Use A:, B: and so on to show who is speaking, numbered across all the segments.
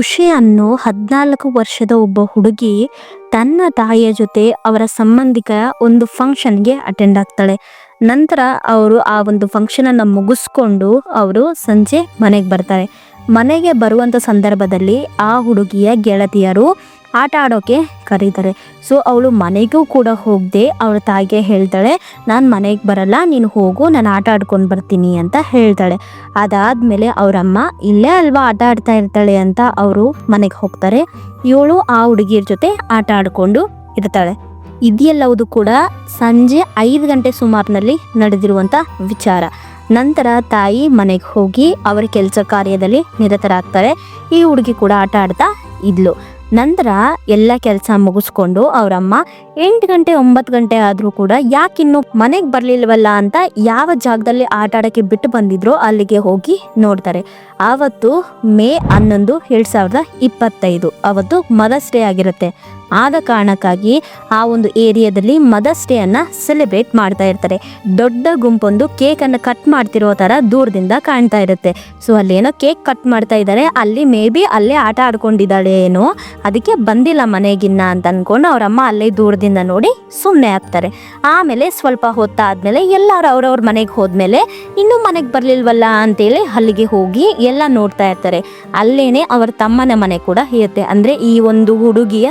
A: ಖುಷಿ ಅನ್ನೋ ಹದಿನಾಲ್ಕು ವರ್ಷದ ಒಬ್ಬ ಹುಡುಗಿ ತನ್ನ ತಾಯಿಯ ಜೊತೆ ಅವರ ಸಂಬಂಧಿಕರ ಒಂದು ಫಂಕ್ಷನ್ಗೆ ಅಟೆಂಡ್ ಆಗ್ತಾಳೆ. ನಂತರ ಅವರು ಆ ಒಂದು ಫಂಕ್ಷನನ್ನು ಮುಗಿಸ್ಕೊಂಡು ಅವರು ಸಂಜೆ ಮನೆಗೆ ಬರ್ತಾರೆ. ಮನೆಗೆ ಬರುವಂಥ ಸಂದರ್ಭದಲ್ಲಿ ಆ ಹುಡುಗಿಯ ಗೆಳತಿಯರು ಆಟ ಆಡೋಕೆ ಕರೀತಾರೆ. ಸೊ ಅವಳು ಮನೆಗೂ ಕೂಡ ಹೋಗದೆ ಅವಳ ತಾಯಿಗೆ ಹೇಳ್ತಾಳೆ, ನಾನು ಮನೆಗೆ ಬರಲ್ಲ, ನೀನು ಹೋಗು, ನಾನು ಆಟ ಆಡ್ಕೊಂಡು ಬರ್ತೀನಿ ಅಂತ ಹೇಳ್ತಾಳೆ. ಅದಾದಮೇಲೆ ಅವರಮ್ಮ, ಇಲ್ಲೇ ಅಲ್ವಾ ಆಟ ಆಡ್ತಾ ಇರ್ತಾಳೆ ಅಂತ ಅವರು ಮನೆಗೆ ಹೋಗ್ತಾರೆ. ಇವಳು ಆ ಹುಡುಗಿಯರ ಜೊತೆ ಆಟ ಆಡ್ಕೊಂಡು ಇರ್ತಾಳೆ. ಇದೆಲ್ಲವುದು ಕೂಡ ಸಂಜೆ ಐದು ಗಂಟೆ ಸುಮಾರಿನಲ್ಲಿ ನಡೆದಿರುವಂಥ ವಿಚಾರ. ನಂತರ ತಾಯಿ ಮನೆಗೆ ಹೋಗಿ ಅವರ ಕೆಲಸ ಕಾರ್ಯದಲ್ಲಿ ನಿರತರಾಗ್ತಾರೆ. ಈ ಹುಡುಗಿ ಕೂಡ ಆಟ ಆಡ್ತಾ ಇದ್ಲು. ನಂತರ ಎಲ್ಲ ಕೆಲಸ ಮುಗಿಸ್ಕೊಂಡು ಅವರಮ್ಮ ಎಂಟು ಗಂಟೆ, ಒಂಬತ್ತು ಗಂಟೆ ಆದರೂ ಕೂಡ ಯಾಕಿನ್ನು ಮನೆಗೆ ಬರಲಿಲ್ವಲ್ಲ ಅಂತ ಯಾವ ಜಾಗದಲ್ಲಿ ಆಟ ಆಡೋಕ್ಕೆ ಬಿಟ್ಟು ಬಂದಿದ್ರೋ ಅಲ್ಲಿಗೆ ಹೋಗಿ ನೋಡ್ತಾರೆ. ಆವತ್ತು ಮೇ ಹನ್ನೊಂದು, ಎರಡು ಸಾವಿರದ ಇಪ್ಪತ್ತೈದು. ಅವತ್ತು ಮದರ್ಸ್ ಡೇ ಆಗಿರುತ್ತೆ. ಆದ ಕಾರಣಕ್ಕಾಗಿ ಆ ಒಂದು ಏರಿಯಾದಲ್ಲಿ ಮದರ್ಸ್ ಡೇ ಅನ್ನ ಸೆಲೆಬ್ರೇಟ್ ಮಾಡ್ತಾ ಇರ್ತಾರೆ. ದೊಡ್ಡ ಗುಂಪೊಂದು ಕೇಕ್ ಅನ್ನ ಕಟ್ ಮಾಡ್ತಿರೋ ತರ ದೂರದಿಂದ ಕಾಣ್ತಾ ಇರುತ್ತೆ. ಸೊ ಏನೋ ಕೇಕ್ ಕಟ್ ಮಾಡ್ತಾ ಇದ್ದಾರೆ ಅಲ್ಲಿ ಮೇ ಬಿ ಅಲ್ಲೇ ಆಟ ಆಡ್ಕೊಂಡಿದ್ದಾಳೆ ಏನೋ. ಅದಕ್ಕೆ ಬಂದಿಲ್ಲ ಮನೆಗಿನ್ನ ಅಂತ ಅನ್ಕೊಂಡು ಅವರಮ್ಮ ಅಲ್ಲೇ ದೂರದಿಂದ ನೋಡಿ ಸುಮ್ಮನೆ ಆಗ್ತಾರೆ ಆಮೇಲೆ ಸ್ವಲ್ಪ ಹೊತ್ತಾದ್ಮೇಲೆ ಎಲ್ಲರೂ ಅವ್ರವ್ರ ಮನೆಗೆ ಹೋದ್ಮೇಲೆ ಇನ್ನೂ ಮನೆಗೆ ಬರ್ಲಿಲ್ವಲ್ಲ ಅಂತೇಳಿ ಅಲ್ಲಿಗೆ ಹೋಗಿ ಎಲ್ಲ ನೋಡ್ತಾ ಇರ್ತಾರೆ. ಅಲ್ಲೇನೆ ಅವರ ತಮ್ಮನ ಮನೆ ಕೂಡ ಇರುತ್ತೆ. ಅಂದ್ರೆ ಈ ಒಂದು ಹುಡುಗಿಯ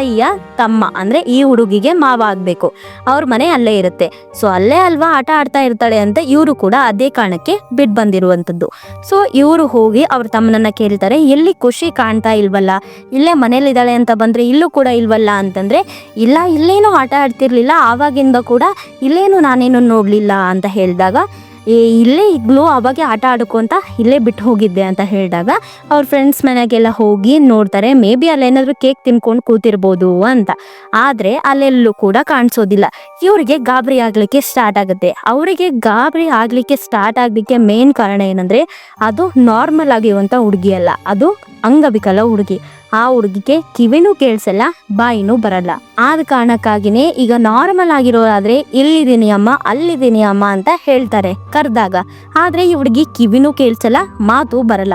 A: ತಾಯಿಯ ತಮ್ಮ, ಅಂದ್ರೆ ಈ ಹುಡುಗಿಗೆ ಮಾವ ಆಗ್ಬೇಕು ಅವ್ರ ಮನೆ ಅಲ್ಲೇ ಇರುತ್ತೆ. ಸೊ ಅಲ್ಲೇ ಅಲ್ವಾ ಆಟ ಆಡ್ತಾ ಇರ್ತಾಳೆ ಅಂತ ಇವರು ಕೂಡ ಅದೇ ಕಾರಣಕ್ಕೆ ಬಿಟ್ ಬಂದಿರುವಂತದ್ದು ಸೊ ಇವರು ಹೋಗಿ ಅವ್ರ ತಮ್ಮನನ್ನ ಕೇಳ್ತಾರೆ, ಎಲ್ಲಿ ಖುಷಿ ಕಾಣ್ತಾ ಇಲ್ವಲ್ಲ? ಇಲ್ಲೇ ಮನೇಲಿದ್ದಾಳೆ ಅಂತ ಬಂದ್ರೆ ಇಲ್ಲೂ ಕೂಡ ಇಲ್ವಲ್ಲ? ಅಂತಂದ್ರೆ, ಇಲ್ಲ, ಇಲ್ಲೇನು ಆಟ ಆಡ್ತಿರ್ಲಿಲ್ಲ, ಆವಾಗಿಂದ ಕೂಡ ಇಲ್ಲೇನು ನಾನೇನು ನೋಡ್ಲಿಲ್ಲ, ಅಂತ ಹೇಳಿದಾಗ ಇಲ್ಲೇ ಇದ್ಲು, ಅವಾಗೆ ಆಟ ಆಡ್ಕೊಂತ ಇಲ್ಲೇ ಬಿಟ್ಟು ಹೋಗಿದ್ದೆ ಅಂತ ಹೇಳಿದಾಗ ಅವ್ರ ಫ್ರೆಂಡ್ಸ್ ಮನೆಗೆಲ್ಲ ಹೋಗಿ ನೋಡ್ತಾರೆ, ಮೇ ಬಿ ಅಲ್ಲೇನಾದರೂ ಕೇಕ್ ತಿನ್ಕೊಂಡು ಕೂತಿರ್ಬೋದು ಅಂತ. ಆದರೆ ಅಲ್ಲೆಲ್ಲೂ ಕೂಡ ಕಾಣಿಸೋದಿಲ್ಲ. ಇವರಿಗೆ ಗಾಬರಿ ಆಗಲಿಕ್ಕೆ ಸ್ಟಾರ್ಟ್ ಆಗುತ್ತೆ. ಅವರಿಗೆ ಗಾಬರಿ ಆಗಲಿಕ್ಕೆ ಸ್ಟಾರ್ಟ್ ಆಗಲಿಕ್ಕೆ ಮೇನ್ ಕಾರಣ ಏನಂದ್ರೆ ಅದು ನಾರ್ಮಲ್ ಆಗಿರುವಂಥ ಹುಡುಗಿ ಅಲ್ಲ. ಅದು ಅಂಗವಿಕಲ ಹುಡುಗಿ. ಆ ಹುಡುಗಿಗೆ ಕಿವಿನೂ ಕೇಳಿಸಲ್ಲ, ಬಾಯಿನೂ ಬರಲ್ಲ. ಆದ ಕಾರಣಕ್ಕಾಗಿನೇ ಈಗ ನಾರ್ಮಲ್ ಆಗಿರೋದಾದ್ರೆ ಇಲ್ಲಿದ್ದೀನಿ ಅಮ್ಮ, ಅಲ್ಲಿದ್ದೀನಿ ಅಮ್ಮ ಅಂತ ಹೇಳ್ತಾರೆ ಕರೆದಾಗ. ಆದ್ರೆ ಈ ಹುಡುಗಿ ಕಿವಿನೂ ಕೇಳಿಸಲ್ಲ, ಮಾತು ಬರಲ್ಲ.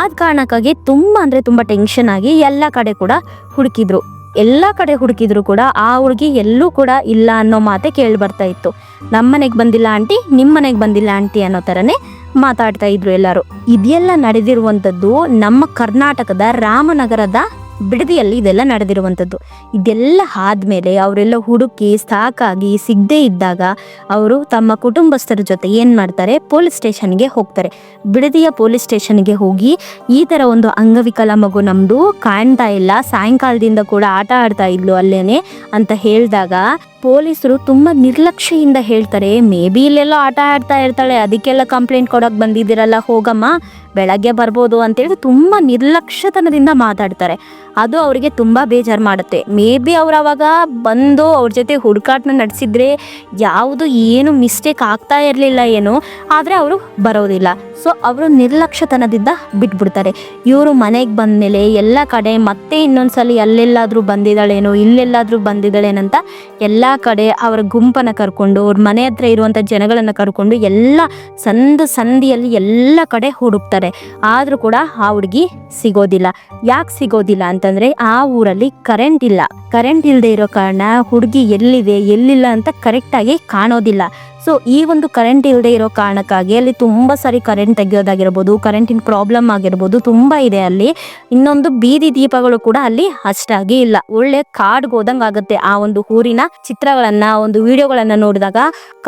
A: ಆದ ಕಾರಣಕ್ಕಾಗಿ ತುಂಬಾ ಅಂದ್ರೆ ತುಂಬಾ ಟೆನ್ಷನ್ ಆಗಿ ಎಲ್ಲ ಕಡೆ ಕೂಡ ಹುಡುಕಿದ್ರು. ಎಲ್ಲ ಕಡೆ ಹುಡುಕಿದ್ರು ಕೂಡ ಆ ಹುಡುಗಿ ಎಲ್ಲೂ ಕೂಡ ಇಲ್ಲ ಅನ್ನೋ ಮಾತೆ ಕೇಳಿ ಬರ್ತಾ ಇತ್ತು. ನಮ್ಮ ಮನೆಗೆ ಬಂದಿಲ್ಲ ಆಂಟಿ ನಿಮ್ಮ ಮನೆಗೆ ಬಂದಿಲ್ಲ ಆಂಟಿ ಅನ್ನೋ ಥರನೇ ಮಾತಾಡ್ತಾ ಇದ್ರು ಎಲ್ಲರೂ. ಇದೆಲ್ಲ ನಡೆದಿರುವಂಥದ್ದು ನಮ್ಮ ಕರ್ನಾಟಕದ ರಾಮನಗರದ ಬಿಡದಿಯಲ್ಲಿ ಇದೆಲ್ಲ ನಡೆದಿರುವಂಥದ್ದು. ಇದೆಲ್ಲ ಆದ್ಮೇಲೆ ಅವರೆಲ್ಲ ಹುಡುಕಿ ಸಾಕಾಗಿ ಸಿಗದೇ ಇದ್ದಾಗ ಅವರು ತಮ್ಮ ಕುಟುಂಬಸ್ಥರ ಜೊತೆ ಏನು ಮಾಡ್ತಾರೆ? ಪೊಲೀಸ್ ಸ್ಟೇಷನ್ಗೆ ಹೋಗ್ತಾರೆ. ಬಿಡದಿಯ ಪೊಲೀಸ್ ಸ್ಟೇಷನ್ಗೆ ಹೋಗಿ ಈ ಥರ ಒಂದು ಅಂಗವಿಕಲ ಮಗು ನಮ್ಮದು ಕಾಣ್ತಾ ಇಲ್ಲ. ಸಾಯಂಕಾಲದಿಂದ ಕೂಡ ಆಟ ಆಡ್ತಾ ಇದ್ಲು ಅಲ್ಲೇನೆ ಅಂತ ಹೇಳಿದಾಗ ಪೊಲೀಸರು ತುಂಬ ನಿರ್ಲಕ್ಷ್ಯದಿಂದ ಹೇಳ್ತಾರೆ, ಮೇ ಬಿ ಇಲ್ಲೆಲ್ಲೋ ಆಟ ಆಡ್ತಾ ಇರ್ತಾಳೆ. ಅದಕ್ಕೆಲ್ಲ ಕಂಪ್ಲೇಂಟ್ ಕೊಡೋಕೆ ಬಂದಿದ್ದೀರಲ್ಲ, ಹೋಗಮ್ಮ. ಬೆಳಗ್ಗೆ ಬರ್ಬೋದು ಅಂತೇಳಿ ತುಂಬ ನಿರ್ಲಕ್ಷ್ಯತನದಿಂದ ಮಾತಾಡ್ತಾರೆ. ಅದು ಅವರಿಗೆ ತುಂಬ ಬೇಜಾರು ಮಾಡುತ್ತೆ. ಮೇ ಬಿ ಅವ್ರು ಅವಾಗ ಬಂದು ಅವ್ರ ಜೊತೆ ಹುಡುಕಾಟನ ನಡೆಸಿದ್ರೆ ಯಾವುದು ಏನು ಮಿಸ್ಟೇಕ್ ಆಗ್ತಾ ಇರಲಿಲ್ಲ ಏನು, ಆದರೆ ಅವರು ಬರೋದಿಲ್ಲ. ಸೊ ಅವರು ನಿರ್ಲಕ್ಷ್ಯತನದಿಂದ ಬಿಟ್ಬಿಡ್ತಾರೆ. ಇವರು ಮನೆಗೆ ಬಂದ ಮೇಲೆ ಎಲ್ಲ ಕಡೆ ಮತ್ತೆ ಇನ್ನೊಂದ್ಸಲಿ ಎಲ್ಲೆಲ್ಲಾದರೂ ಬಂದಿದ್ದಾಳೇನೋ, ಇಲ್ಲೆಲ್ಲಾದರೂ ಬಂದಿದ್ದಾಳೇನಂತ ಎಲ್ಲ ಕಡೆ ಅವರ ಗುಂಪನ್ನು ಕರ್ಕೊಂಡು, ಅವ್ರ ಮನೆ ಹತ್ರ ಇರುವಂಥ ಜನಗಳನ್ನು ಕರ್ಕೊಂಡು ಎಲ್ಲ ಸಂದ ಸಂದಿಯಲ್ಲಿ ಎಲ್ಲ ಕಡೆ ಹುಡುಕ್ತಾರೆ. ಆದರೂ ಕೂಡ ಆ ಹುಡುಗಿ ಸಿಗೋದಿಲ್ಲ. ಯಾಕೆ ಸಿಗೋದಿಲ್ಲ ಅಂತಂದರೆ ಆ ಊರಲ್ಲಿ ಕರೆಂಟ್ ಇಲ್ಲ. ಕರೆಂಟ್ ಇಲ್ಲದೆ ಇರೋ ಕಾರಣ ಹುಡುಗಿ ಎಲ್ಲಿದೆ, ಎಲ್ಲಿಲ್ಲ ಅಂತ ಕರೆಕ್ಟಾಗಿ ಕಾಣೋದಿಲ್ಲ. ಸೊ ಈ ಒಂದು ಕರೆಂಟ್ ಇಲ್ಲದೆ ಇರೋ ಕಾರಣಕ್ಕಾಗಿ ಅಲ್ಲಿ ತುಂಬ ಸರಿ ಕರೆಂಟ್ ತೆಗೆಯೋದಾಗಿರ್ಬೋದು ಕರೆಂಟಿನ ಪ್ರಾಬ್ಲಮ್ ಆಗಿರ್ಬೋದು ತುಂಬ ಇದೆ ಅಲ್ಲಿ. ಇನ್ನೊಂದು ಬೀದಿ ದೀಪಗಳು ಕೂಡ ಅಲ್ಲಿ ಅಷ್ಟಾಗಿ ಇಲ್ಲ. ಒಳ್ಳೆ ಕಾಡ್ಗೆ ಹೋದಂಗೆ ಆಗುತ್ತೆ ಆ ಒಂದು ಊರಿನ ಚಿತ್ರಗಳನ್ನ ಒಂದು ವಿಡಿಯೋಗಳನ್ನ ನೋಡಿದಾಗ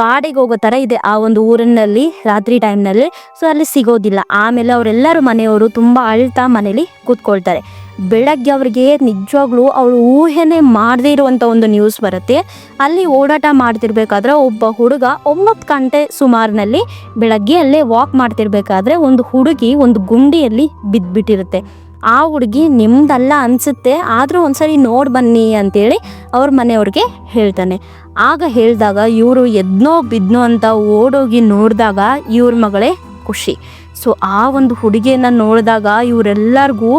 A: ಕಾಡಿಗೆ ಹೋಗೋ ಥರ ಇದೆ ಆ ಒಂದು ಊರಿನಲ್ಲಿ, ರಾತ್ರಿ ಟೈಮ್ನಲ್ಲಿ ಸೊ ಅಲ್ಲಿ ಸಿಗೋದಿಲ್ಲ. ಆಮೇಲೆ ಅವರೆಲ್ಲರೂ ಮನೆಯವರು ತುಂಬ ಅಳ್ತಾ ಮನೇಲಿ ಕೂತ್ಕೊಳ್ತಾರೆ. ಬೆಳಗ್ಗೆ ಅವ್ರಿಗೆ ನಿಜವಾಗ್ಲೂ ಅವಳು ಊಹೆನೇ ಮಾಡದೇ ಇರುವಂಥ ಒಂದು ನ್ಯೂಸ್ ಬರುತ್ತೆ. ಅಲ್ಲಿ ಓಡಾಟ ಮಾಡ್ತಿರ್ಬೇಕಾದ್ರೆ ಒಬ್ಬ ಹುಡುಗ ಒಂಬತ್ತು ಗಂಟೆ ಸುಮಾರಿನಲ್ಲಿ ಬೆಳಗ್ಗೆ ಅಲ್ಲೇ ವಾಕ್ ಮಾಡ್ತಿರ್ಬೇಕಾದ್ರೆ ಒಂದು ಹುಡುಗಿ ಒಂದು ಗುಂಡಿಯಲ್ಲಿ ಬಿದ್ದುಬಿಟ್ಟಿರುತ್ತೆ ಆ ಹುಡುಗಿ ನಿಮ್ದಲ್ಲ ಅನ್ಸುತ್ತೆ, ಆದರೂ ಒಂದ್ಸರಿ ನೋಡಿ ಬನ್ನಿ ಅಂತೇಳಿ ಅವ್ರ ಮನೆಯವ್ರಿಗೆ ಹೇಳ್ತಾನೆ. ಆಗ ಹೇಳಿದಾಗ ಇವರು ಎದ್ನೋ ಬಿದ್ನೋ ಅಂತ ಓಡೋಗಿ ನೋಡಿದಾಗ ಇವ್ರ ಮಗಳೇ ಖುಷಿ. ಸೊ ಆ ಒಂದು ಹುಡುಗಿಯನ್ನು ನೋಡಿದಾಗ ಇವರೆಲ್ಲರಿಗೂ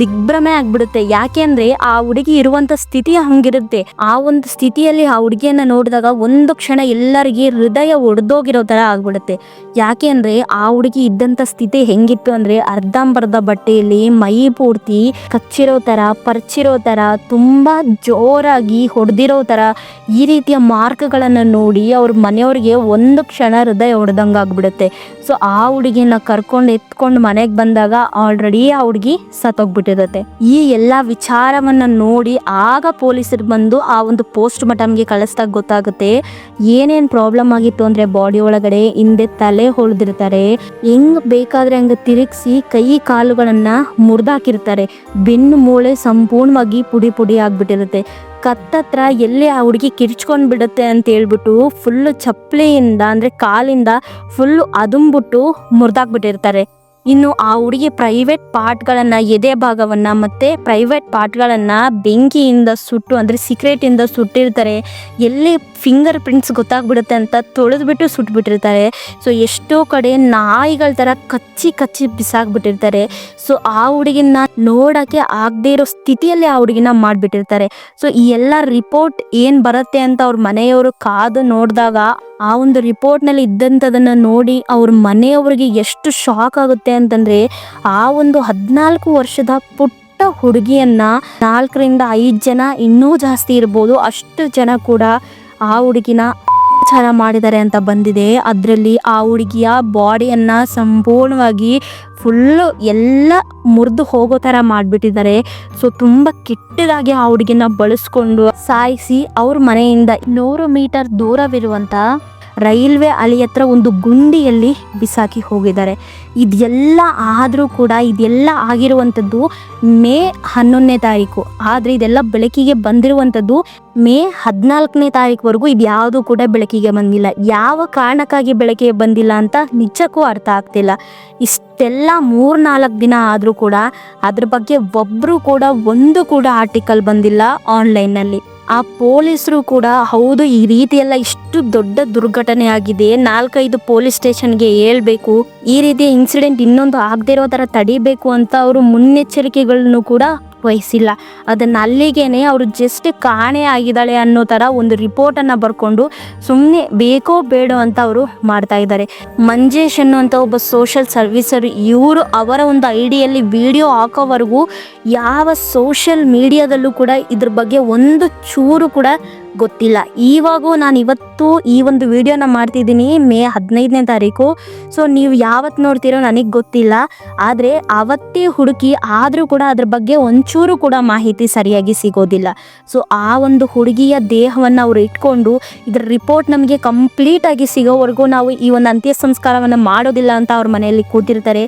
A: ದಿಗ್ಭ್ರಮೆ ಆಗ್ಬಿಡುತ್ತೆ. ಯಾಕೆಂದ್ರೆ ಆ ಹುಡುಗಿ ಇರುವಂತ ಸ್ಥಿತಿ ಹಂಗಿರುತ್ತೆ. ಆ ಒಂದು ಸ್ಥಿತಿಯಲ್ಲಿ ಆ ಹುಡುಗಿಯನ್ನ ನೋಡಿದಾಗ ಒಂದು ಕ್ಷಣ ಎಲ್ಲರಿಗೆ ಹೃದಯ ಒಡೆದೋಗಿರೋ ತರ ಆಗ್ಬಿಡುತ್ತೆ. ಯಾಕೆ ಅಂದ್ರೆ ಆ ಹುಡುಗಿ ಇದ್ದಂತ ಸ್ಥಿತಿ ಹೆಂಗಿತ್ತು ಅಂದ್ರೆ ಅರ್ಧಂಬರ್ಧ ಬಟ್ಟೆಯಲ್ಲಿ ಮೈ ಪೂರ್ತಿ ಕಚ್ಚಿರೋ ತರ ಪರ್ಚಿರೋ ತರ ತುಂಬಾ ಜೋರಾಗಿ ಹೊಡೆದಿರೋ ತರ ಈ ರೀತಿಯ ಮಾರ್ಕ್ಗಳನ್ನು ನೋಡಿ ಅವ್ರ ಮನೆಯವ್ರಿಗೆ ಒಂದು ಕ್ಷಣ ಹೃದಯ ಹೊಡೆದಂಗಾಗ್ಬಿಡುತ್ತೆ ಸೊ ಆ ಹುಡುಗಿನ ಕರ್ಕೊಂಡು ಎತ್ಕೊಂಡು ಮನೆಗೆ ಬಂದಾಗ ಆಲ್ರೆಡಿ ಆ ಹುಡುಗಿ ಸತ್ತೋಗ್ಬಿಟ್ಟಿರುತ್ತೆ. ಈ ಎಲ್ಲಾ ವಿಚಾರವನ್ನ ನೋಡಿ ಆಗ ಪೊಲೀಸರು ಬಂದು ಆ ಒಂದು ಪೋಸ್ಟ್ ಮಾರ್ಟಮ್ಗೆ ಕಳಿಸ್ದಾಗ ಗೊತ್ತಾಗುತ್ತೆ ಏನೇನ್ ಪ್ರಾಬ್ಲಮ್ ಆಗಿತ್ತು ಅಂದ್ರೆ ಬಾಡಿ ಒಳಗಡೆ ಹಿಂದೆ ತಲೆ ಹೊಳೆದಿರ್ತಾರೆ. ಹೆಂಗ್ ಬೇಕಾದ್ರೆ ಹಂಗ ತಿರುಗಿಸಿ ಕೈ ಕಾಲುಗಳನ್ನ ಮುರಿದಾಕಿರ್ತಾರೆ. ಬೆನ್ನು ಮೂಳೆ ಸಂಪೂರ್ಣವಾಗಿ ಪುಡಿ ಪುಡಿ ಆಗ್ಬಿಟ್ಟಿರುತ್ತೆ. ಕತ್ತತ್ರ ಎಲ್ಲಿ ಆ ಹುಡುಗಿ ಕಿರ್ಚ್ಕೊಂಡು ಬಿಡುತ್ತೆ ಅಂತ ಹೇಳ್ಬಿಟ್ಟು ಫುಲ್ಲು ಚಪ್ಪಲಿಯಿಂದ, ಅಂದರೆ ಕಾಲಿಂದ ಫುಲ್ಲು ಅದುಂಬಿಟ್ಟು ಮುರಿದಾಕ್ಬಿಟ್ಟಿರ್ತಾರೆ. ಇನ್ನು ಆ ಹುಡುಗಿ ಪ್ರೈವೇಟ್ ಪಾರ್ಟ್ಗಳನ್ನ ಎದೆ ಭಾಗವನ್ನ ಮತ್ತೆ ಪ್ರೈವೇಟ್ ಪಾರ್ಟ್ಗಳನ್ನ ಬೆಂಕಿಯಿಂದ ಸುಟ್ಟು, ಅಂದ್ರೆ ಸಿಕ್ರೆಟ್ ಇಂದ ಸುಟ್ಟಿರ್ತಾರೆ. ಎಲ್ಲಿ ಫಿಂಗರ್ ಪ್ರಿಂಟ್ಸ್ ಗೊತ್ತಾಗ್ಬಿಡುತ್ತೆ ಅಂತ ತೊಳೆದ್ಬಿಟ್ಟು ಸುಟ್ಬಿಟ್ಟಿರ್ತಾರೆ. ಸೊ ಎಷ್ಟೋ ಕಡೆ ನಾಯಿಗಳ ತರ ಕಚ್ಚಿ ಕಚ್ಚಿ ಬಿಸಾಕ್ಬಿಟ್ಟಿರ್ತಾರೆ. ಸೊ ಆ ಹುಡುಗಿನ ನೋಡಕ್ಕೆ ಆಗದೇ ಇರೋ ಸ್ಥಿತಿಯಲ್ಲಿ ಆ ಹುಡುಗಿನ ಮಾಡ್ಬಿಟ್ಟಿರ್ತಾರೆ. ಸೊ ಈ ಎಲ್ಲ ರಿಪೋರ್ಟ್ ಏನ್ ಬರುತ್ತೆ ಅಂತ ಅವ್ರ ಮನೆಯವರು ಕಾದು ನೋಡಿದಾಗ ಆ ಒಂದು ರಿಪೋರ್ಟ್ನಲ್ಲಿ ಇದ್ದಂಥದನ್ನು ನೋಡಿ ಅವ್ರ ಮನೆಯವ್ರಿಗೆ ಎಷ್ಟು ಶಾಕ್ ಆಗುತ್ತೆ ಅಂತಂದ್ರೆ ಆ ಒಂದು ಹದಿನಾಲ್ಕು ವರ್ಷದ ಪುಟ್ಟ ಹುಡುಗಿಯನ್ನ ನಾಲ್ಕರಿಂದ ಐದು ಜನ ಇನ್ನೂ ಜಾಸ್ತಿ ಇರ್ಬೋದು. ಅಷ್ಟು ಜನ ಕೂಡ ಆ ಹುಡುಗಿನ ಅತ್ಯಾಚಾರ ಮಾಡಿದ್ದಾರೆ ಅಂತ ಬಂದಿದೆ. ಅದರಲ್ಲಿ ಆ ಹುಡುಗಿಯ ಬಾಡಿಯನ್ನು ಸಂಪೂರ್ಣವಾಗಿ ಫುಲ್ಲು ಎಲ್ಲ ಮುರಿದು ಹೋಗೋ ಥರ ಮಾಡಿಬಿಟ್ಟಿದ್ದಾರೆ. ಸೊ ತುಂಬ ಕೆಟ್ಟದಾಗಿ ಆ ಹುಡುಗಿನ ಬಳಸ್ಕೊಂಡು ಸಾಯಿಸಿ ಅವ್ರ ಮನೆಯಿಂದ ನೂರು ಮೀಟರ್ ದೂರವಿರುವಂಥ ರೈಲ್ವೆ ಅಳಿ ಹತ್ರ ಒಂದು ಗುಂಡಿಯಲ್ಲಿ ಬಿಸಾಕಿ ಹೋಗಿದ್ದಾರೆ. ಇದೆಲ್ಲ ಆದರೂ ಕೂಡ ಇದೆಲ್ಲ ಆಗಿರುವಂಥದ್ದು ಮೇ ಹನ್ನೊಂದನೇ ತಾರೀಕು. ಆದರೆ ಇದೆಲ್ಲ ಬೆಳಕಿಗೆ ಬಂದಿರುವಂಥದ್ದು ಮೇ ಹದಿನಾಲ್ಕನೇ ತಾರೀಕುವರೆಗೂ ಇದು ಯಾವುದು ಕೂಡ ಬೆಳಕಿಗೆ ಬಂದಿಲ್ಲ. ಯಾವ ಕಾರಣಕ್ಕಾಗಿ ಬೆಳಕಿಗೆ ಬಂದಿಲ್ಲ ಅಂತ ನಿಜಕ್ಕೂ ಅರ್ಥ ಆಗ್ತಿಲ್ಲ. ಇಷ್ಟೆಲ್ಲ ಮೂರ್ನಾಲ್ಕು ದಿನ ಆದರೂ ಕೂಡ ಅದ್ರ ಬಗ್ಗೆ ಒಬ್ಬರು ಕೂಡ, ಒಂದು ಕೂಡ ಆರ್ಟಿಕಲ್ ಬಂದಿಲ್ಲ ಆನ್ಲೈನ್ನಲ್ಲಿ ಆ ಪೊಲೀಸರು ಕೂಡ, ಹೌದು, ಈ ರೀತಿ ಇಷ್ಟು ದೊಡ್ಡ ದುರ್ಘಟನೆ ಆಗಿದೆ ನಾಲ್ಕೈದು ಪೊಲೀಸ್ ಸ್ಟೇಷನ್ಗೆ ಹೇಳ್ಬೇಕು. ಈ ರೀತಿಯ ಇನ್ಸಿಡೆಂಟ್ ಇನ್ನೊಂದು ಆಗದೆ ಇರೋ ಥರ ತಡಿಬೇಕು ಅಂತ ಅವರು ಮುನ್ನೆಚ್ಚರಿಕೆಗಳನ್ನು ಕೂಡ ವಹಿಸಿಲ್ಲ. ಅದನ್ನ ಅಲ್ಲಿಗೇನೆ ಅವರು ಜಸ್ಟ್ ಕಾಣೆ ಆಗಿದ್ದಾಳೆ ಅನ್ನೋ ಥರ ಒಂದು ರಿಪೋರ್ಟನ್ನು ಬರ್ಕೊಂಡು ಸುಮ್ಮನೆ ಬೇಕೋ ಬೇಡೋ ಅಂತ ಅವರು ಮಾಡ್ತಾ ಇದ್ದಾರೆ. ಮಂಜೇಶ್ ಅನ್ನುವಂಥ ಒಬ್ಬ ಸೋಷಲ್ ಸರ್ವಿಸರ್ ಇವರು ಅವರ ಒಂದು ಐಡಿಯಲ್ಲಿ ವಿಡಿಯೋ ಹಾಕೋವರೆಗೂ ಯಾವ ಸೋಷಿಯಲ್ ಮೀಡಿಯಾದಲ್ಲೂ ಕೂಡ ಇದ್ರ ಬಗ್ಗೆ ಒಂದು ಚೂರು ಕೂಡ ಗೊತ್ತಿಲ್ಲ. ಇವಾಗೂ ನಾನು ಇವತ್ತು ಈ ಒಂದು ವಿಡಿಯೋನ ಮಾಡ್ತಿದ್ದೀನಿ ಮೇ ಹದಿನೈದನೇ ತಾರೀಕು. ಸೊ ನೀವು ಯಾವತ್ತು ನೋಡ್ತೀರೋ ನನಗೆ ಗೊತ್ತಿಲ್ಲ. ಆದರೆ ಅವತ್ತೇ ಹುಡುಕಿ, ಆದರೂ ಕೂಡ ಅದ್ರ ಬಗ್ಗೆ ಒಂಚೂರು ಕೂಡ ಮಾಹಿತಿ ಸರಿಯಾಗಿ ಸಿಗೋದಿಲ್ಲ. ಸೊ ಆ ಒಂದು ಹುಡುಗಿಯ ದೇಹವನ್ನು ಅವರು ಇಟ್ಕೊಂಡು, ಇದರ ರಿಪೋರ್ಟ್ ನಮಗೆ ಕಂಪ್ಲೀಟಾಗಿ ಸಿಗೋವರೆಗೂ ನಾವು ಈ ಒಂದು ಅಂತ್ಯ ಸಂಸ್ಕಾರವನ್ನು ಮಾಡೋದಿಲ್ಲ ಅಂತ ಅವ್ರ ಮನೆಯಲ್ಲಿ ಕೂತಿರ್ತಾರೆ.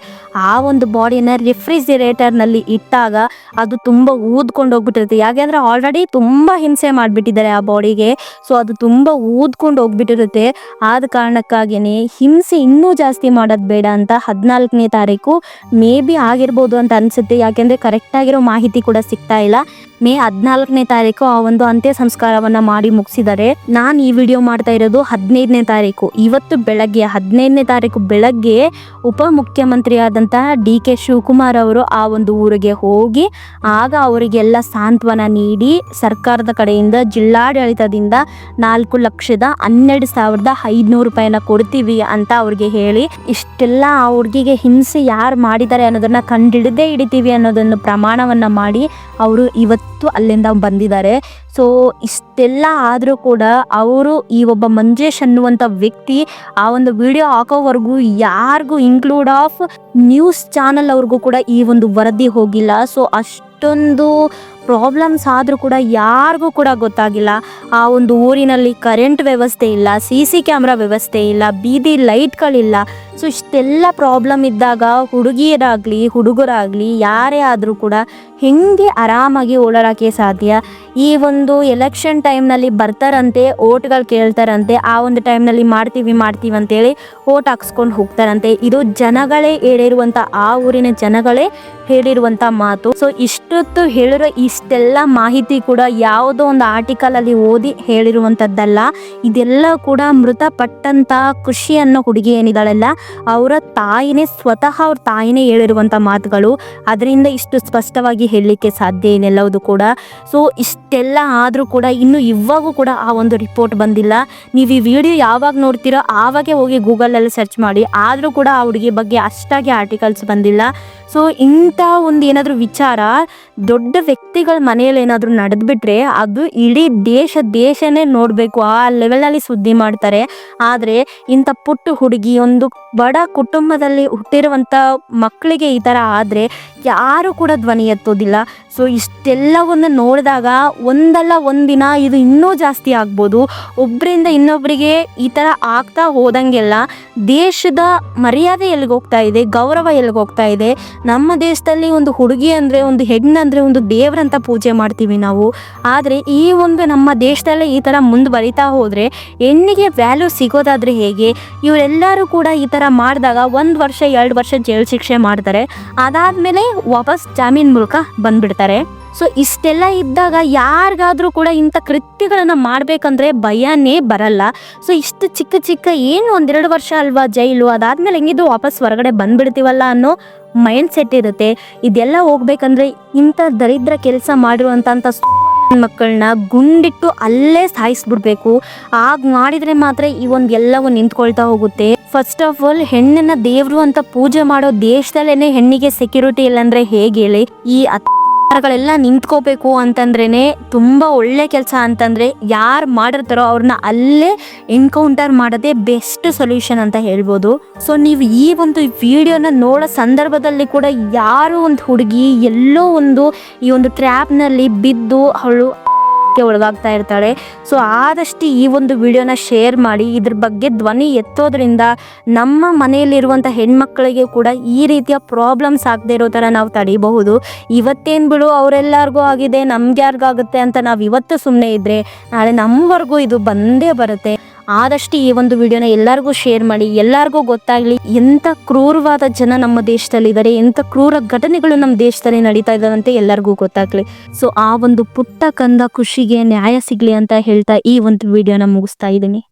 A: ಆ ಒಂದು ಬಾಡಿಯನ್ನ ರೆಫ್ರಿಜಿರೇಟರ್ನಲ್ಲಿ ಇಟ್ಟಾಗ ಅದು ತುಂಬ ಊದ್ಕೊಂಡು ಹೋಗ್ಬಿಟ್ಟಿರುತ್ತೆ ಯಾಕೆಂದರೆ ಆಲ್ರೆಡಿ ತುಂಬ ಹಿಂಸೆ ಮಾಡಿಬಿಟ್ಟಿದ್ದಾರೆ ಆ ಬಾಡಿಗೆ ಸೊ ಅದು ತುಂಬ ಊದ್ಕೊಂಡು ಹೋಗ್ಬಿಟ್ಟಿರುತ್ತೆ. ಆದ ಕಾರಣಕ್ಕಾಗಿಯೇ ಹಿಂಸೆ ಇನ್ನೂ ಜಾಸ್ತಿ ಮಾಡೋದು ಬೇಡ ಅಂತ ಹದಿನಾಲ್ಕನೇ ತಾರೀಕು ಮೇ ಬಿ ಆಗಿರ್ಬೋದು ಅಂತ ಅನಿಸುತ್ತೆ. ಯಾಕೆಂದರೆ ಕರೆಕ್ಟಾಗಿರೋ ಮಾಹಿತಿ ಕೂಡ ಸಿಗ್ತಾ ಇಲ್ಲ. ಮೇ ಹದಿನಾಲ್ಕನೇ ತಾರೀಕು ಆ ಒಂದು ಅಂತ್ಯ ಸಂಸ್ಕಾರವನ್ನ ಮಾಡಿ ಮುಗಿಸಿದರೆ ನಾನು ಈ ವಿಡಿಯೋ ಮಾಡ್ತಾ ಇರೋದು ಹದಿನೈದನೇ ತಾರೀಕು. ಇವತ್ತು ಬೆಳಗ್ಗೆ ಹದಿನೈದನೇ ತಾರೀಕು ಬೆಳಗ್ಗೆ ಉಪ ಆದಂತಹ ಡಿ ಕೆ ಶಿವಕುಮಾರ್ ಅವರು ಆ ಒಂದು ಊರಿಗೆ ಹೋಗಿ ಆಗ ಅವರಿಗೆಲ್ಲ ಸಾಂತ್ವನ ನೀಡಿ ಸರ್ಕಾರದ ಕಡೆಯಿಂದ ಜಿಲ್ಲಾಡಳಿತದಿಂದ ನಾಲ್ಕು ಲಕ್ಷದ ಹನ್ನೆರಡು ಸಾವಿರದ ಐದುನೂರು ರೂಪಾಯಿನ ಕೊಡ್ತೀವಿ ಅಂತ ಅವ್ರಿಗೆ ಹೇಳಿ ಇಷ್ಟೆಲ್ಲ ಆ ಹುಡುಗಿಗೆ ಹಿಂಸೆ ಯಾರು ಮಾಡಿದ್ದಾರೆ ಅನ್ನೋದನ್ನ ಕಂಡಿಡದೇ ಹಿಡಿತೀವಿ ಅನ್ನೋದನ್ನು ಪ್ರಮಾಣವನ್ನ ಮಾಡಿ ಅವರು ಇವತ್ತು ಅಲ್ಲಿಂದ ಬಂದಿದ್ದಾರೆ. ಸೊ ಇಷ್ಟೆಲ್ಲ ಆದರೂ ಕೂಡ ಅವರು ಈ ಒಬ್ಬ ಮಂಜೇಶ್ ಅನ್ನುವಂಥ ವ್ಯಕ್ತಿ ಆ ಒಂದು ವಿಡಿಯೋ ಹಾಕೋವರೆಗೂ ಯಾರಿಗೂ ಇನ್ಕ್ಲೂಡ್ ಆಫ್ ನ್ಯೂಸ್ ಚಾನಲ್ ಅವ್ರಿಗೂ ಕೂಡ ಈ ಒಂದು ವರದಿ ಹೋಗಿಲ್ಲ. ಸೊ ಅಷ್ಟೊಂದು ಪ್ರಾಬ್ಲಮ್ಸ್ ಆದರೂ ಕೂಡ ಯಾರಿಗೂ ಕೂಡ ಗೊತ್ತಾಗಿಲ್ಲ. ಆ ಒಂದು ಊರಿನಲ್ಲಿ ಕರೆಂಟ್ ವ್ಯವಸ್ಥೆ ಇಲ್ಲ ಸಿ ಸಿ ಕ್ಯಾಮ್ರಾ ವ್ಯವಸ್ಥೆ ಇಲ್ಲ, ಬೀದಿ ಲೈಟ್ಗಳಿಲ್ಲ ಸೊ ಇಷ್ಟೆಲ್ಲ ಪ್ರಾಬ್ಲಮ್ ಇದ್ದಾಗ ಹುಡುಗಿಯರಾಗಲಿ, ಹುಡುಗರಾಗಲಿ, ಯಾರೇ ಆದರೂ ಕೂಡ ಹೆಂಗೆ ಆರಾಮಾಗಿ ಓಡಾಡೋಕ್ಕೆ ಸಾಧ್ಯ? ಈ ಒಂದು ಎಲೆಕ್ಷನ್ ಟೈಮ್ನಲ್ಲಿ ಬರ್ತಾರಂತೆ, ಓಟ್ಗಳು ಕೇಳ್ತಾರಂತೆ, ಆ ಒಂದು ಟೈಮ್ನಲ್ಲಿ ಮಾಡ್ತೀವಿ ಮಾಡ್ತೀವಿ ಅಂತೇಳಿ ಓಟ್ ಹಾಕ್ಸ್ಕೊಂಡು ಹೋಗ್ತಾರಂತೆ. ಇದು ಜನಗಳೇ ಹೇಳಿರುವಂಥ, ಆ ಊರಿನ ಜನಗಳೇ ಹೇಳಿರುವಂಥ ಮಾತು. ಸೊ ಇಷ್ಟೊತ್ತು ಹೇಳಿರೋ ಇಷ್ಟೆಲ್ಲ ಮಾಹಿತಿ ಕೂಡ ಯಾವುದೋ ಒಂದು ಆರ್ಟಿಕಲಲ್ಲಿ ಓದಿ ಹೇಳಿರುವಂಥದ್ದಲ್ಲ, ಇದೆಲ್ಲ ಕೂಡ ಮೃತಪಟ್ಟಂಥ ಖುಷಿ ಅನ್ನೋ ಹುಡುಗಿ ಏನಿದ್ದಾಳಲ್ಲ ಅವರ ತಾಯಿನೇ ಸ್ವತಃ ಅವ್ರ ತಾಯಿನೇ ಹೇಳಿರುವಂಥ ಮಾತುಗಳು. ಅದರಿಂದ ಇಷ್ಟು ಸ್ಪಷ್ಟವಾಗಿ ಹೇಳಲಿಕ್ಕೆ ಸಾಧ್ಯ ಏನೆಲ್ಲವುದು ಕೂಡ. ಸೊ ಇಷ್ಟೆಲ್ಲ ಆದರೂ ಕೂಡ ಇನ್ನು ಇವಾಗೂ ಕೂಡ ಆ ಒಂದು ರಿಪೋರ್ಟ್ ಬಂದಿಲ್ಲ. ನೀವು ಈ ವಿಡಿಯೋ ಯಾವಾಗ ನೋಡ್ತೀರೋ ಆವಾಗೇ ಹೋಗಿ ಗೂಗಲಲ್ಲಿ ಸರ್ಚ್ ಮಾಡಿ. ಆದರೂ ಕೂಡ ಆ ಹುಡುಗಿ ಬಗ್ಗೆ ಅಷ್ಟಾಗಿ ಆರ್ಟಿಕಲ್ಸ್ ಬಂದಿಲ್ಲ. ಸೊ ಇಂಥ ಒಂದು ಏನಾದರೂ ವಿಚಾರ ದೊಡ್ಡ ವ್ಯಕ್ತಿಗಳ ಮನೆಯಲ್ಲಿ ಏನಾದರೂ ನಡೆದ್ಬಿಟ್ರೆ ಅದು ಇಡೀ ದೇಶ ದೇಶನೇ ನೋಡಬೇಕು. ಆ ಲೆವೆಲಲ್ಲಿ ಸುದ್ದಿ ಮಾಡ್ತಾರೆ. ಆದರೆ ಇಂಥ ಪುಟ್ಟ ಹುಡುಗಿ ಒಂದು ಬಡ ಕುಟುಂಬದಲ್ಲಿ ಹುಟ್ಟಿರುವಂಥ ಮಕ್ಕಳಿಗೆ ಈ ಥರ ಆದರೆ ಯಾರು ಕೂಡ ಧ್ವನಿ ಎತ್ತೋದಿಲ್ಲ. ಸೊ ಇಷ್ಟೆಲ್ಲವನ್ನು ನೋಡಿದಾಗ ಒಂದಲ್ಲ ಒಂದಿನ ಇದು ಇನ್ನೂ ಜಾಸ್ತಿ ಆಗ್ಬೋದು. ಒಬ್ಬರಿಂದ ಇನ್ನೊಬ್ಬರಿಗೆ ಈ ಥರ ಆಗ್ತಾ ಹೋದಂಗೆಲ್ಲ ದೇಶದ ಮರ್ಯಾದೆ ಎಲ್ಲಿಗೆ ಹೋಗ್ತಾ ಇದೆ, ಗೌರವ ಎಲ್ಲಿಗೆ ಹೋಗ್ತಾ ಇದೆ. ನಮ್ಮ ದೇಶದಲ್ಲಿ ಒಂದು ಹುಡುಗಿ ಅಂದರೆ, ಒಂದು ಹೆಣ್ಣಂದರೆ ಒಂದು ದೇವರಂತ ಪೂಜೆ ಮಾಡ್ತೀವಿ ನಾವು. ಆದರೆ ಈ ಒಂದು ನಮ್ಮ ದೇಶದಲ್ಲೇ ಈ ಥರ ಮುಂದುವರಿತಾ ಹೋದರೆ ಹೆಣ್ಣಿಗೆ ವ್ಯಾಲ್ಯೂ ಸಿಗೋದಾದರೆ ಹೇಗೆ? ಇವರೆಲ್ಲರೂ ಕೂಡ ಈ ಥರ ಮಾಡಿದಾಗ ಒಂದು ವರ್ಷ, ಎರಡು ವರ್ಷ ಜೈಲು ಶಿಕ್ಷೆ ಮಾಡ್ತಾರೆ. ಅದಾದಮೇಲೆ ವಾಪಸ್ ಜಾಮೀನ್ ಮೂಲಕ ಬಂದ್ಬಿಡ್ತಾರೆ. ಸೊ ಇಷ್ಟೆಲ್ಲ ಇದ್ದಾಗ ಯಾರಿಗಾದ್ರೂ ಕೂಡ ಇಂಥ ಕೃತ್ಯಗಳನ್ನು ಮಾಡಬೇಕಂದ್ರೆ ಭಯನೇ ಬರಲ್ಲ. ಸೊ ಇಷ್ಟು ಚಿಕ್ಕ ಚಿಕ್ಕ ಏನು ಒಂದೆರಡು ವರ್ಷ ಅಲ್ವಾ ಜೈಲು, ಅದಾದ್ಮೇಲೆ ಹೆಂಗಿದ್ದು ವಾಪಸ್ ಹೊರಗಡೆ ಬಂದ್ಬಿಡ್ತೀವಲ್ಲ ಅನ್ನೋ ಮೈಂಡ್ ಸೆಟ್ ಇರುತ್ತೆ. ಇದೆಲ್ಲ ಹೋಗ್ಬೇಕಂದ್ರೆ ಇಂಥ ದರಿದ್ರ ಕೆಲಸ ಮಾಡಿರುವಂಥ ಮಕ್ಕಳನ್ನ ಗುಂಡಿಟ್ಟು ಅಲ್ಲೇ ಸಾಯಿಸ್ಬಿಡ್ಬೇಕು. ಆಗ ಮಾಡಿದ್ರೆ ಮಾತ್ರ ಈ ಒಂದು ಎಲ್ಲವೂ ನಿಂತ್ಕೊಳ್ತಾ ಹೋಗುತ್ತೆ. ಫಸ್ಟ್ ಆಫ್ ಆಲ್ ಹೆಣ್ಣನ್ನ ದೇವ್ರು ಅಂತ ಪೂಜೆ ಮಾಡೋ ದೇಶದಲ್ಲೇನೆ ಹೆಣ್ಣಿಗೆ ಸೆಕ್ಯೂರಿಟಿ ಇಲ್ಲಂದ್ರೆ ಹೇಗೆ ಹೇಳಿ? ಈ ಅತ್ಯಾಚಾರಗಳೆಲ್ಲ ನಿಂತ್ಕೋಬೇಕು ಅಂತಂದ್ರೇನೆ ತುಂಬಾ ಒಳ್ಳೆ ಕೆಲಸ ಅಂತಂದ್ರೆ ಯಾರು ಮಾಡಿರ್ತಾರೋ ಅವ್ರನ್ನ ಅಲ್ಲೇ ಎನ್ಕೌಂಟರ್ ಮಾಡೋದೇ ಬೆಸ್ಟ್ ಸೊಲ್ಯೂಷನ್ ಅಂತ ಹೇಳ್ಬೋದು. ಸೊ ನೀವು ಈ ಒಂದು ವಿಡಿಯೋನ ನೋಡೋ ಸಂದರ್ಭದಲ್ಲಿ ಕೂಡ ಯಾರು ಒಂದು ಹುಡುಗಿ ಎಲ್ಲೋ ಒಂದು ಈ ಒಂದು ಟ್ರ್ಯಾಪ್ನಲ್ಲಿ ಬಿದ್ದು ಅವಳು ಕ್ಕೆ ಒಳಗಾಗ್ತಾ ಇರ್ತಾಳೆ. ಸೊ ಆದಷ್ಟು ಈ ಒಂದು ವಿಡಿಯೋನ ಶೇರ್ ಮಾಡಿ, ಇದ್ರ ಬಗ್ಗೆ ಧ್ವನಿ ಎತ್ತೋದ್ರಿಂದ ನಮ್ಮ ಮನೆಯಲ್ಲಿರುವಂಥ ಹೆಣ್ಮಕ್ಳಿಗೆ ಕೂಡ ಈ ರೀತಿಯ ಪ್ರಾಬ್ಲಮ್ಸ್ ಆಗದೆ ಇರೋ ಥರ ನಾವು ತಡೀಬಹುದು. ಇವತ್ತೇನು ಬಿಡು, ಅವರೆಲ್ಲರಿಗೂ ಆಗಿದೆ, ನಮ್ಗೆ ಯಾರಿಗಾಗುತ್ತೆ ಅಂತ ನಾವು ಇವತ್ತು ಸುಮ್ಮನೆ ಇದ್ದರೆ ನಾಳೆ ನಮ್ಮವರೆಗೂ ಇದು ಬಂದೇ ಬರುತ್ತೆ. ಆದಷ್ಟು ಈ ಒಂದು ವಿಡಿಯೋನ ಎಲ್ಲರಿಗೂ ಶೇರ್ ಮಾಡಿ, ಎಲ್ಲರಿಗೂ ಗೊತ್ತಾಗಲಿ ಎಂಥ ಕ್ರೂರವಾದ ಜನ ನಮ್ಮ ದೇಶದಲ್ಲಿ ಇದ್ದಾರೆ ಎಂಥ ಕ್ರೂರ ಘಟನೆಗಳು ನಮ್ಮ ದೇಶದಲ್ಲಿ ನಡೀತಾ ಇದ್ದಾವಂತೆ ಎಲ್ಲರಿಗೂ ಗೊತ್ತಾಗ್ಲಿ. ಸೊ ಆ ಒಂದು ಪುಟ್ಟ ಕಂದ ಖುಷಿಗೆ ನ್ಯಾಯ ಸಿಗ್ಲಿ ಅಂತ ಹೇಳ್ತಾ ಈ ಒಂದು ವಿಡಿಯೋನ ಮುಗಿಸ್ತಾ ಇದ್ದೀನಿ.